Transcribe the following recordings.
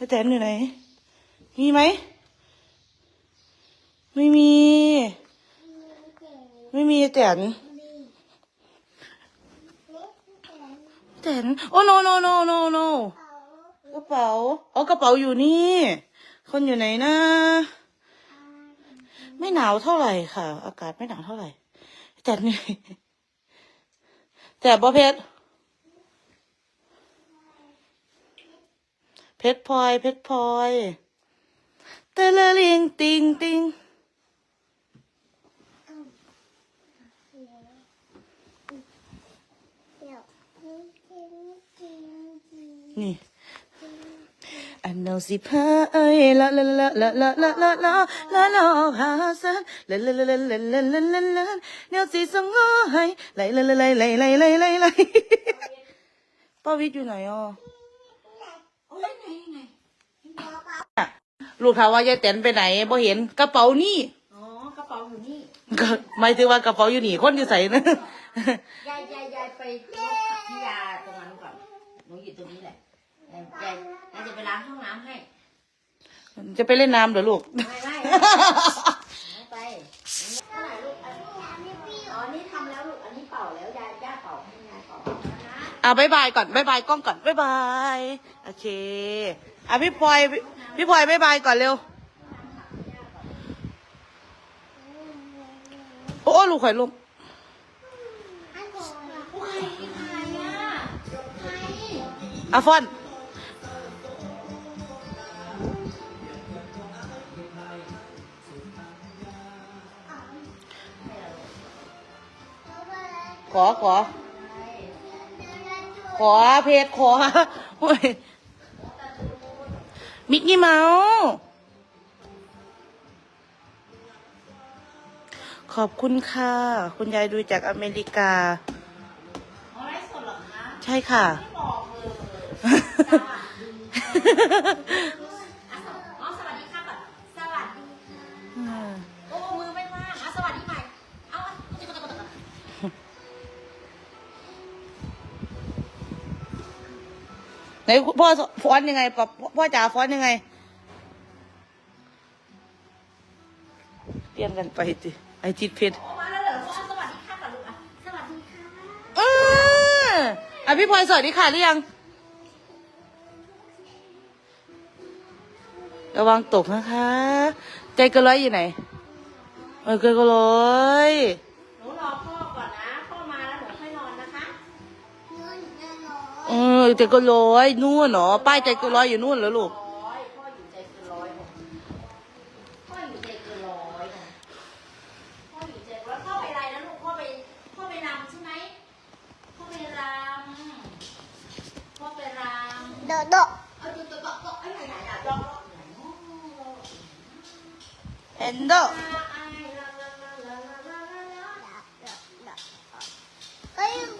ไอ้แตนอยู่ไหน มีไหม ไม่มี ไม่มีไอ้แตนแตนโอ้ no no no no no กระเป๋าอ๋อกระเป๋าอยู่นี่ คนอยู่ไหนนะ ไม่หนาวเท่าไหร่ค่ะ อากาศไม่หนาวเท่าไหร่ แต่เนื่ยแต่บ่เพชร เพชรพลอย เพชรพลอยเตละลิงติงติงนี่อันเอาสิพาเอ้ยละละละละละละละละละละหาสันละละละละละละละละละเดี๋ยวสิส่งให้ไหลละละไหลไหลไหลไหลไหลไหลป้าวิทย์อยู่ไหนอะ ลูกถามว่ายายแตนไปไหนบ่เห็นกระเป๋านี่อ๋อกระเป๋าอยู่นี่ก็หมายถึงว่ากระเป๋าอยู่นี่คนอยู่ใส่นะยายยายยายไปลบพิยาตรงนั้นก่อนหนูอยู่ตรงนี้แหละยายยายยายจะไปล้างห้องน้ำให้จะไปเล่นน้ำเหรอลูก ไม่ไม่ไม่ไปเท่าไหร่ลูกอันนี้อ๋อนี่ทำแล้วลูกอันนี้เป่าแล้วยายย่าเป่าให้ยายเป่านะอะบายบายก่อนบายบายกล้องก่อนบายบายโอเค อะพี่พลอยพี่พลอยบายบายก่อนเร็ว โอ้ลูกไข่อยลูกอะฟอนขอขอ ขอเพจขอโอ้ย มิกกี้เมาส์ขอบคุณค่ะ คุณยายดูจากอเมริกาอ๋อไลฟ์สดเหรอคะใช่ค่ะ นพ่อฟ้อนยังไงปะพ่อจ๋าฟ้อนยังไง เตรียมกันไปจิไอจิตเพชรโอ้มาแล้วเหรออะสวัสดีค่ะก่อนลูกอะสวัสดีค่ะเอออะพี่พลอยสวัสดีค่ะหรือยัง ระวังตกนะคะ ใจเกระร้อยอยู่ไหนเออเกระร้อย เออใจเกระร้อยนู่นเนาะป้ายใจเกระร้อยอยู่นู่นเหรอลูกร้อยพ่ออยู่ใจเกินร้อยบอกพ่ออยู่ใจเกินร้อยบอกพ่ออยู่ใจเกินร้อยพ่อไปอะไรนะลูกพ่อไปพ่อไปรำใช่ไหมพ่อไปรำพ่อไปรำโดโดเอาดูตัวตัวตัวไอ้ไหนไหนอะลองลองไหนเนาะเห็นเด้ออ่าไอ้ลาลาลาลาลาลาลาเฮ้ยก็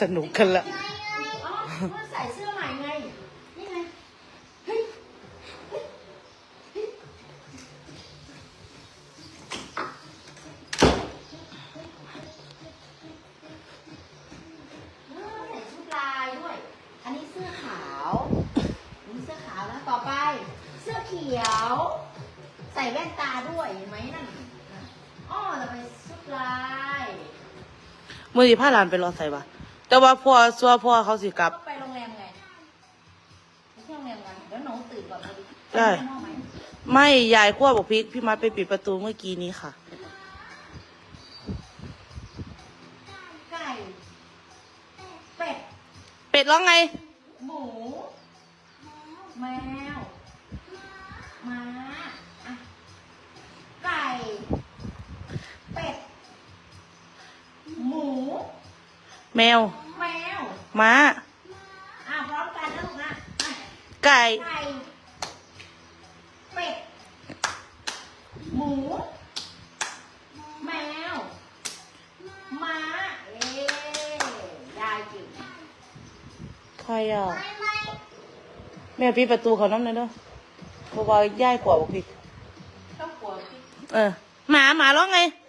สนุกกันละใส่เสื้อใหม่ไง นี่ไง เฮ้ยเฮ้ยเฮ้ยเออใส่ชุดลายด้วย อันนี้เสื้อขาวอันนี้เสื้อขาวนะต่อไป เสื้อเขียว ใส่แว่นตาด้วยเห็นไหมนั่นนะอ๋อจะไปชุดลาย มือที่ผ้าลานไปรอใส่ปะ แต่ว่าพ่อซัวพ่อเขาสิกลับ ก็ไปโรงแรมไงไปเที่ยวโรงแรมกันเดี๋ยวหนูตื่นก่อนเลยได้ปข้างนอกไหมไม่ยายขั้วบอกพริกพี่มัดไปปิดประตูเมื่อกี้นี้ค่ะ ไก่เป็ด เป็ดร้องไง หมู แมว ม้าอะไก่ เป็ด หมู แมว แมวม้า อะพร้อมกันนะลูกนะอะไก่ ไก่เป็ด หมู แมว ม้า เอ๊ยายจริงใครอะไม่ไม่แม่ปิดประตูเขาน้ำหน่อยเด้อเพราะว่าย่ายขวบบอกพี่ต้องกลัวพี่ เออ หมาหมาร้องไงไ